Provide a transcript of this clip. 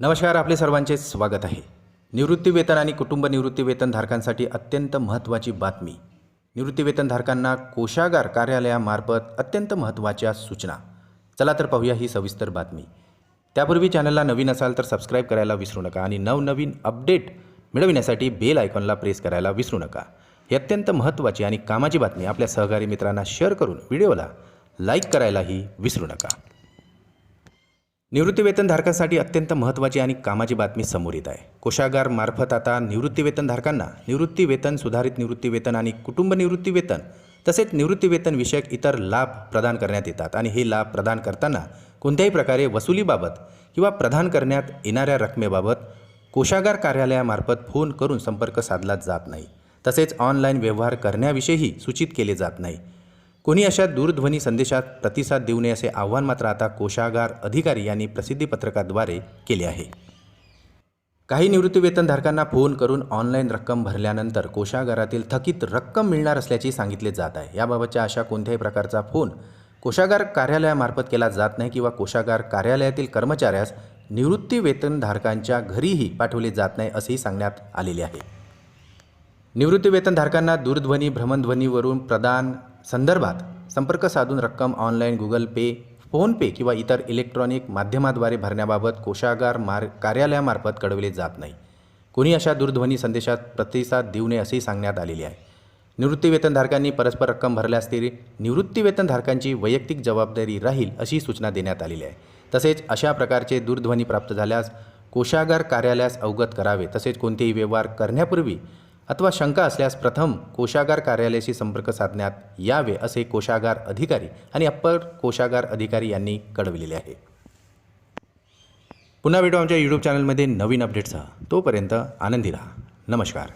नमस्कार आपले सर्वांचे स्वागत आहे. निवृत्तीवेतन आणि कुटुंब निवृत्तीवेतनधारकांसाठी अत्यंत महत्त्वाची बातमी. निवृत्तीवेतनधारकांना कोषागार कोशागार कार्यालयामार्फत अत्यंत महत्त्वाच्या सूचना. चला तर पाहूया ही सविस्तर बातमी. त्यापूर्वी चॅनलला नवीन असाल तर सबस्क्राईब करायला विसरू नका आणि नवनवीन अपडेट मिळविण्यासाठी बेल आयकॉनला प्रेस करायला विसरू नका. ही अत्यंत महत्त्वाची आणि कामाची बातमी आपल्या सहकारी मित्रांना शेअर करून व्हिडिओला लाईक करायलाही विसरू नका. निवृत्तीवेतनधारकांसाठी अत्यंत महत्त्वाची आणि कामाची बातमी समोर येत आहे. कोशागार मार्फत आता निवृत्तीवेतनधारकांना निवृत्तीवेतन सुधारित निवृत्तीवेतन आणि कुटुंब निवृत्तीवेतन तसेच निवृत्तीवेतन विषयक इतर लाभ प्रदान करण्यात येतात आणि हे लाभ प्रदान करताना कोणत्याही प्रकारे वसुलीबाबत किंवा प्रदान करण्यात येणाऱ्या रकमेबाबत कोशागार कार्यालयामार्फत फोन करून संपर्क साधला जात नाही. तसेच ऑनलाईन व्यवहार करण्याविषयीही सूचित केले जात नाही. कोणी अशा दूरध्वनी संदेशात प्रतिसाद देऊ नये असे आव्हान मात्र आता कोशागार अधिकारी यांनी प्रसिद्धीपत्रकाद्वारे केले आहे. काही निवृत्तीवेतनधारकांना फोन करून ऑनलाईन रक्कम भरल्यानंतर कोशागारातील थकीत रक्कम मिळणार असल्याचे सांगितले जात आहे. याबाबतच्या अशा कोणत्याही प्रकारचा फोन कोशागार कार्यालयामार्फत केला जात नाही किंवा कोशागार कार्यालयातील कर्मचाऱ्यास निवृत्तीवेतनधारकांच्या घरीही पाठवले जात नाही असेही सांगण्यात आलेले आहे. निवृत्तीवेतनधारकांना दूरध्वनी भ्रमणध्वनीवरून प्रदान संदर्भात संपर्क साधून रक्कम ऑनलाईन गुगल पे फोनपे किंवा इतर इलेक्ट्रॉनिक माध्यमाद्वारे भरण्याबाबत कोशागार मार कार्यालयामार्फत कळवले जात नाही. कोणी अशा दूरध्वनी संदेशात प्रतिसाद देऊ नये असेही सांगण्यात आलेले आहे. निवृत्तीवेतनधारकांनी परस्पर रक्कम भरल्यास तरी निवृत्तीवेतनधारकांची वैयक्तिक जबाबदारी राहील अशी सूचना देण्यात आलेली आहे. तसेच अशा प्रकारचे दूरध्वनी प्राप्त झाल्यास कोशागार कार्यालयास अवगत करावे. तसेच कोणतेही व्यवहार करण्यापूर्वी अथवा शंका असल्यास प्रथम कोशागार कार्यालयाशी संपर्क साधण्यात यावे असे कोशागार अधिकारी आणि अप्पर कोशागार अधिकारी यांनी कळविलेले आहे. पुन्हा भेटू आमच्या यूट्यूब चॅनलमध्ये नवीन अपडेट्ससह तोपर्यंत आनंदी राहा. नमस्कार.